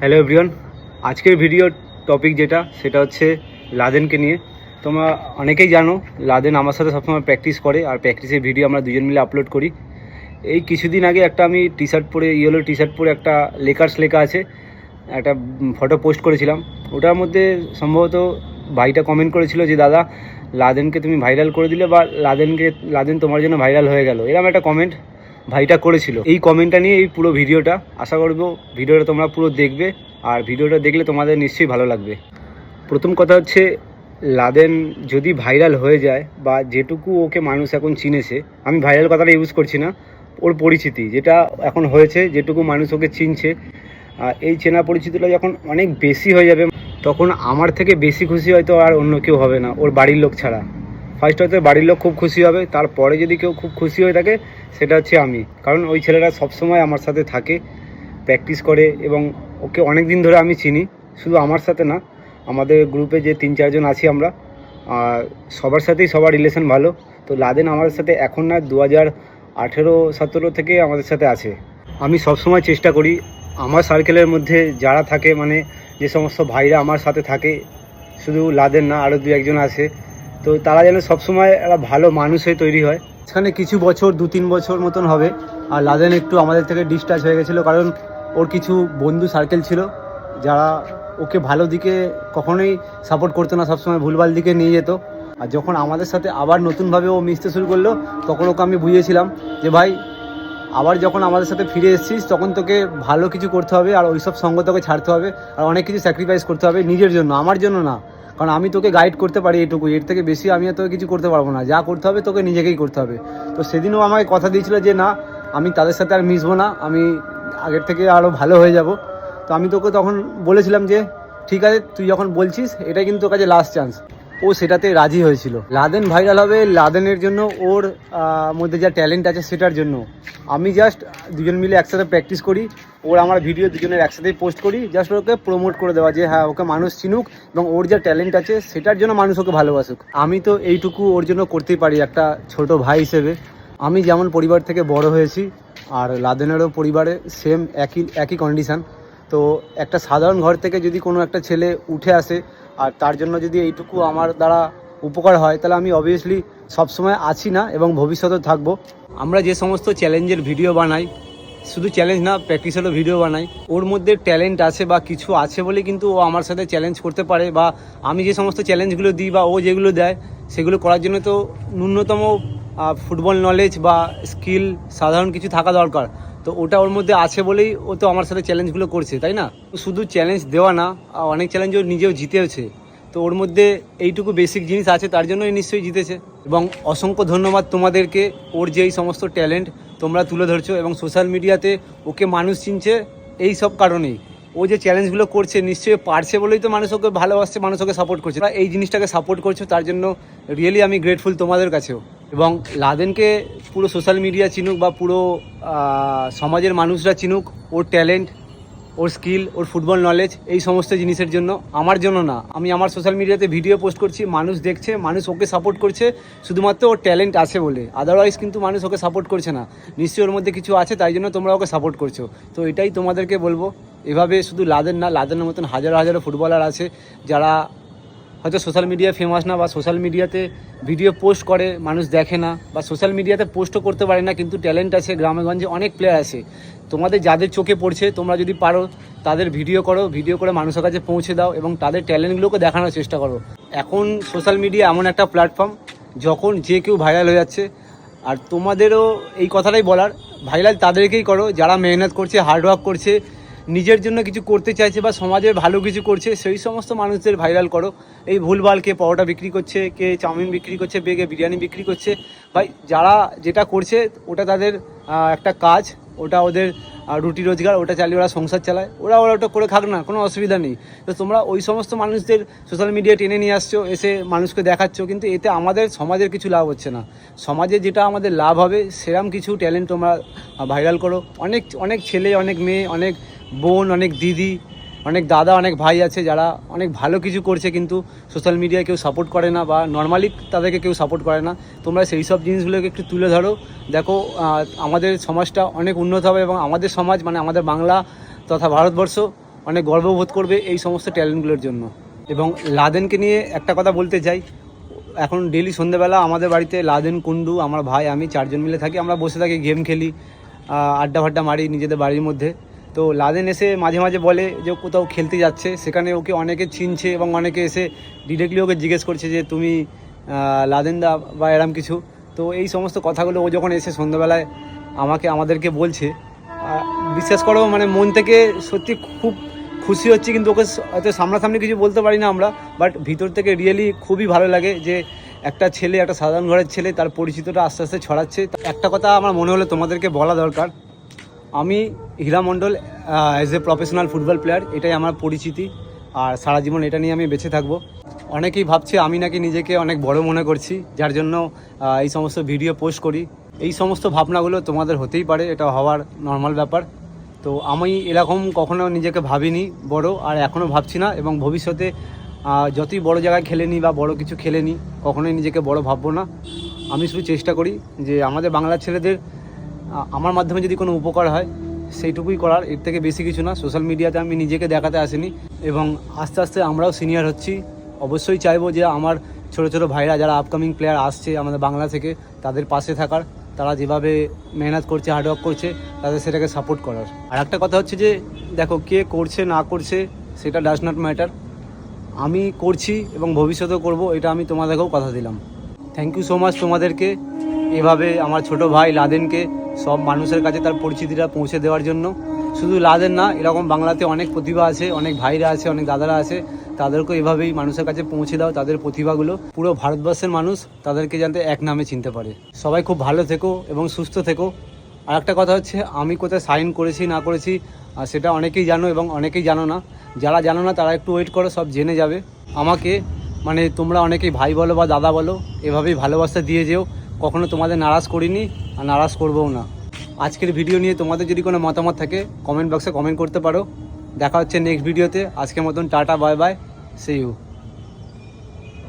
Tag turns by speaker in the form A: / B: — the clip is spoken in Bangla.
A: হ্যালো এভরিওয়ান আজকের ভিডিও টপিক যেটা, সেটা হচ্ছে লাদেনকে নিয়ে। তোমরা অনেকেই জানো, লাদেন আমার সাথে সবসময় প্র্যাকটিস করে, আর প্র্যাকটিসের ভিডিও আমরা দুজন মিলে আপলোড করি। এই কিছুদিন আগে একটা আমি টি শার্ট পরে ইয়েলো টি শার্ট পরে একটা লেকার্স লেখা আছে, একটা ফটো পোস্ট করেছিলাম। ওটার মধ্যে সম্ভবত ভাইটা কমেন্ট করেছিল যে, দাদা, লাদেনকে তুমি ভাইরাল করে দিলে বা লাদেনকে, লাদেন তোমার জন্য ভাইরাল হয়ে গেল। এরকম একটা কমেন্ট ভাইটা করেছিল। এই কমেন্টটা নিয়ে এই পুরো ভিডিওটা। আশা করব ভিডিওটা তোমরা পুরো দেখবে আর ভিডিওটা দেখলে তোমাদের নিশ্চয়ই ভালো লাগবে। প্রথম কথা হচ্ছে, লাদেন যদি ভাইরাল হয়ে যায় বা যেটুকু ওকে মানুষ এখন চিনেছে, আমি ভাইরাল কথাটা ইউজ করছি না, ওর পরিচিতি, যেটা এখন হয়েছে, যেটুকু মানুষ ওকে চিনছে এই চেনা পরিচিতিটা যখন অনেক বেশি হয়ে যাবে, তখন আমার থেকে বেশি খুশি হয়তো আর অন্য কেউ হবে না, ওর বাড়ির লোক ছাড়া। ফার্স্ট হয়তো বাড়ির লোক খুব খুশি হবে, তারপরে যদি কেউ খুব খুশি হয়ে থাকে, সেটা হচ্ছে আমি। কারণ ওই ছেলেটা সবসময় আমার সাথে থাকে প্র্যাকটিস করে এবং ওকে অনেক দিন ধরে আমি চিনি। শুধু আমার সাথে না, আমাদের গ্রুপে যে তিন চারজন আছি আমরা সবার সাথেই সবার রিলেশন ভালো। তো লাদেন আমাদের সাথে এখন না দু হাজার আঠেরো, সতেরো থেকে আমাদের সাথে আছে। আমি সবসময় চেষ্টা করি, আমার সার্কেলের মধ্যে যারা থাকে মানে যে সমস্ত ভাইরা আমার সাথে থাকে, শুধু লাদেন না আরও দু একজন আছে তো তারা যেন সবসময় একটা ভালো মানুষ হয়ে তৈরি হয়। এখানে কিছু বছর, দু তিন বছর মতন হবে। আর লাদেন একটু আমাদের থেকে ডিসটাচ হয়ে গেছিল কারণ ওর কিছু বন্ধু সার্কেল ছিল যারা ওকে ভালো দিকে কখনোই সাপোর্ট করতো না, সবসময় ভুলভাল দিকে নিয়ে যেত। আর যখন আমাদের সাথে আবার নতুনভাবে ও মিশতে শুরু করল, তখন ওকে আমি বুঝিয়েছিলাম যে, ভাই, আবার যখন আমাদের সাথে ফিরে এসেছিস, তখন তোকে ভালো কিছু করতে হবে আর ওইসব সঙ্গ তোকে ছাড়তে হবে আর অনেক কিছু স্যাক্রিফাইস করতে হবে নিজের জন্য, আমার জন্য না। কারণ আমি তোকে গাইড করতে পারি এটুকু। এর থেকে বেশি আমি আর তোকে কিছু করতে পারব না। যা করতে হবে তোকে নিজেকেই করতে হবে। তো সেদিনও আমাকে কথা দিয়েছিল যে, না, আমি তাদের সাথে আর মিশবো না। আমি আগের থেকে আরও ভালো হয়ে যাব। তো আমি তোকে তখন বলেছিলাম যে, ঠিক আছে, তুই যখন বলছিস, এটাই কিন্তু তোর কাছে লাস্ট চান্স ও সেটাতে রাজি হয়েছিল। লাদেন ভাইরাল হবে, লাদেনের জন্য ওর মধ্যে যা ট্যালেন্ট আছে সেটার জন্য। আমি জাস্ট দুজন মিলে একসাথে প্র্যাকটিস করি, ওর আমার ভিডিও দুজনের একসাথেই পোস্ট করি জাস্ট ওকে প্রমোট করে দেওয়া যে হ্যাঁ ওকে মানুষ চিনুক এবং ওর যা ট্যালেন্ট আছে সেটার জন্য মানুষ ওকে ভালোবাসুক। আমি তো এইটুকু ওর জন্য করতেই পারি একটা ছোট ভাই হিসেবে। আমি যেমন পরিবার থেকে বড় হয়েছি, আর লাদেনেরও পরিবারে সেম একই একই কন্ডিশান তো একটা সাধারণ ঘর থেকে যদি কোনো একটা ছেলে উঠে আসে, আর তার জন্য যদি এইটুকু আমার দ্বারা উপকার হয়, তাহলে আমি অবভিয়াসলি সবসময় আছি না এবং ভবিষ্যতে থাকব। আমরা যে সমস্ত চ্যালেঞ্জের ভিডিও বানাই, শুধু চ্যালেঞ্জ না, প্র্যাকটিসেরও ভিডিও বানাই, ওর মধ্যে ট্যালেন্ট আছে বা কিছু আছে বলে কিন্তু ও আমার সাথে চ্যালেঞ্জ করতে পারে বা আমি যে সমস্ত চ্যালেঞ্জগুলো দিই বা ও যেগুলো দেয়, সেগুলো করার জন্য তো ন্যূনতম ফুটবল নলেজ বা স্কিল সাধারণ কিছু থাকা দরকার। তো ওটা ওর মধ্যে আছে বলেই ও তো আমার সাথে চ্যালেঞ্জগুলো করছে, তাই না? শুধু চ্যালেঞ্জ দেওয়া না অনেক চ্যালেঞ্জ ও নিজেও জিতেওছে। তো ওর মধ্যে এইটুকু বেসিক জিনিস আছে, তার জন্যই নিশ্চয়ই জিতেছে। এবং অসংখ্য ধন্যবাদ তোমাদেরকে, ওর যে এই সমস্ত ট্যালেন্ট তোমরা তুলে ধরছো এবং সোশ্যাল মিডিয়াতে ওকে মানুষ চিনছে এই সব কারণেই। ও যে চ্যালেঞ্জগুলো করছে নিশ্চয়ই পারছে বলেই তো মানুষ ওকে ভালোবাসছে, মানুষ ওকে সাপোর্ট করছে। এই জিনিসটাকে সাপোর্ট করছ, তার জন্য রিয়েলি আমি গ্রেটফুল তোমাদের কাছেও। এবং লাদেনকে পুরো সোশ্যাল মিডিয়া চিনুক বা পুরো সমাজের মানুষরা চিনুক, ওর ট্যালেন্ট, ওর স্কিল, ওর ফুটবল নলেজ এই সমস্ত জিনিসের জন্য। আমার জন্য না। আমি আমার সোশ্যাল মিডিয়াতে ভিডিও পোস্ট করছি, মানুষ দেখছে, মানুষ ওকে সাপোর্ট করছে, শুধুমাত্র ওর ট্যালেন্ট আছে বলে। আদারওয়াইজ কিন্তু মানুষ ওকে সাপোর্ট করছে না। নিশ্চয়ই ওর মধ্যে কিছু আছে, তাই জন্য তোমরা ওকে সাপোর্ট করছ। তো এটাই তোমাদেরকে বলব। এভাবে শুধু লাদেন না, লাদেনের মতন হাজার হাজারো ফুটবলার আছে, যারা হয়তো সোশ্যাল মিডিয়া ফেমাস না বা সোশ্যাল মিডিয়াতে ভিডিও পোস্ট করে, মানুষ দেখে না, বা সোশ্যাল মিডিয়াতে পোস্টও করতে পারে না, কিন্তু ট্যালেন্ট আছে গ্রামেগঞ্জে অনেক প্লেয়ার আছে। তোমাদের যাদের চোখে পড়ছে, তোমরা যদি পারো, তাদের ভিডিও করো ভিডিও করে মানুষের কাছে পৌঁছে দাও এবং তাদের ট্যালেন্টগুলোকে দেখানোর চেষ্টা করো। এখন সোশ্যাল মিডিয়া এমন একটা প্ল্যাটফর্ম যখন যে কেউ ভাইরাল হয়ে যাচ্ছে, আর তোমাদেরও এই কথাটাই বলার ভাইরাল তাদেরকেই করো, যারা মেহনত করছে হার্ডওয়ার্ক করছে নিজের জন্য কিছু করতে চাইছে বা সমাজের ভালো কিছু করছে, সেই সমস্ত মানুষদের ভাইরাল করো। এই ভুলভাল কে পরোটা বিক্রি করছে, কে চাউমিন বিক্রি করছে, বে কে বিরিয়ানি বিক্রি করছে, ভাই যারা যেটা করছে ওটা তাদের একটা কাজ, ওটা ওদের রুটি রোজগার, ওটা চালিয়ে ওরা সংসার চালায়। ওরা ওরা ওটা করে খাক না, কোনো অসুবিধা নেই। তো তোমরা ওই সমস্ত মানুষদের সোশ্যাল মিডিয়া টেনে নিয়ে আসছো, এসে মানুষকে দেখাচ্ছ, কিন্তু এতে আমাদের সমাজের কিছু লাভ হচ্ছে না। সমাজে যেটা আমাদের লাভ হবে, সেরম কিছু ট্যালেন্ট তোমরা ভাইরাল করো। অনেক অনেক ছেলে, অনেক মেয়ে, অনেক বোন, অনেক দিদি, অনেক দাদা, অনেক ভাই আছে যারা অনেক ভালো কিছু করছে কিন্তু সোশ্যাল মিডিয়ায় কেউ সাপোর্ট করে না বা নর্মালি তাদেরকে কেউ সাপোর্ট করে না। তোমরা সেই সব জিনিসগুলোকে একটু তুলে ধরো। দেখো আমাদের সমাজটা অনেক উন্নত হবে এবং আমাদের সমাজ মানে আমাদের বাংলা তথা ভারতবর্ষ অনেক গর্ববোধ করবে এই সমস্ত ট্যালেন্টগুলোর জন্য। এবং লাদেনকে নিয়ে একটা কথা বলতে চাই। এখন ডেলি সন্ধ্যেবেলা আমাদের বাড়িতে লাদেন কুন্ডু আমার ভাই, আমি চারজন মিলে থাকি। আমরা বসে থাকি গেম খেলি আড্ডা ফাড্ডা মারি নিজেদের বাড়ির মধ্যে। তো লাদেন এসে মাঝে মাঝে বলে যে কোথাও খেলতে যাচ্ছে সেখানে ওকে অনেকে চিনছে এবং অনেকে এসে ডিরেক্টলি ওকে জিজ্ঞেস করছে যে তুমি আহ, লাদেন দা বা এরম কিছু। তো এই সমস্ত কথাগুলো ও যখন এসে সন্ধ্যাবেলায় আমাকে আমাদেরকে বলছে বিশ্বাস করো মানে মন থেকে সত্যি খুব খুশি হচ্ছি কিন্তু ওকে হয়তো সামনাসামনি কিছু বলতে পারি না আমরা বাট ভিতর থেকে রিয়েলি খুবই ভালো লাগে যে একটা ছেলে একটা সাধারণ ঘরের ছেলে তার পরিচিতটা আস্তে আস্তে ছড়াচ্ছে। একটা কথা আমার মনে হলো তোমাদেরকে বলা দরকার আমি Hira Mondal as a professional football player এটাই আমার পরিচিতি। আর সারা জীবন এটা নিয়ে আমি বেঁচে থাকব। অনেকেই ভাবছে আমি নাকি নিজেকে অনেক বড় মনে করছি, যার জন্য এই সমস্ত ভিডিও পোস্ট করি। এই সমস্ত ভাবনাগুলো তোমাদের হতেই পারে, এটা হওয়ার নর্মাল ব্যাপার। তো আমি এরকম কখনো নিজেকে ভাবিনি বড়, আর এখনও ভাবছি না, এবং ভবিষ্যতে যতই বড় জায়গায় খেলে নিই বা বড় কিছু খেলে নিই কখনোই নিজেকে বড় ভাববো না। আমি শুধু চেষ্টা করি যে আমাদের বাংলার ছেলেদের আমার মাধ্যমে যদি কোনো উপকার হয়, সেইটুকুই করার। এর থেকে বেশি কিছু না। সোশ্যাল মিডিয়াতে আমি নিজেকে দেখাতে আসিনি। এবং আস্তে আস্তে আমরাও সিনিয়র হচ্ছি। অবশ্যই চাইব যে আমার ছোট ছোট ভাইরা যারা আপকামিং প্লেয়ার আসছে আমাদের বাংলা থেকে, তাদের পাশে থাকার। তারা যেভাবে মেহনত করছে হার্ডওয়ার্ক করছে, তাদের সেটাকে সাপোর্ট করার। আর একটা কথা হচ্ছে যে, দেখো, কে করছে, না করছে, সেটা ডাজ নট ম্যাটার আমি করছি এবং ভবিষ্যতেও করব, এটা আমি তোমাদেরকেও কথা দিলাম। থ্যাংক ইউ সো মাচ তোমাদেরকে। এভাবে আমার ছোট ভাই লাদেনকে সব মানুষের কাছে তার পরিচিতিটা পৌঁছে দেওয়ার জন্য। শুধু লাদের না, এরকম বাংলাতে অনেক প্রতিভা আছে, অনেক ভাইরা আছে, অনেক দাদারা আছে। তাদেরকেও এভাবেই মানুষের কাছে পৌঁছে দাও, তাদের প্রতিভাগুলো। পুরো ভারতবর্ষের মানুষ তাদেরকে যাতে এক নামে চিনতে পারে। সবাই খুব ভালো থেকো এবং সুস্থ থেকো। আর একটা কথা হচ্ছে, আমি কোথায় সাইন করেছি, না করেছি আর সেটা অনেকেই জানো এবং অনেকেই জানো না। যারা জানো না, তারা একটু ওয়েট করো, সব জেনে যাবে। আমাকে মানে তোমরা অনেকেই ভাই বলো বা দাদা বলো, এভাবেই ভালোবাসা দিয়ে যেও। কখনো তোমাদের নারাজ করিনি আর নারাজ করবও না। আজকের ভিডিও নিয়ে তোমাদের যদি কোনো মতামত থাকে কমেন্ট বক্সে কমেন্ট করতে পারো। দেখা হচ্ছে নেক্সট ভিডিওতে আজকের মতন tata bye bye see you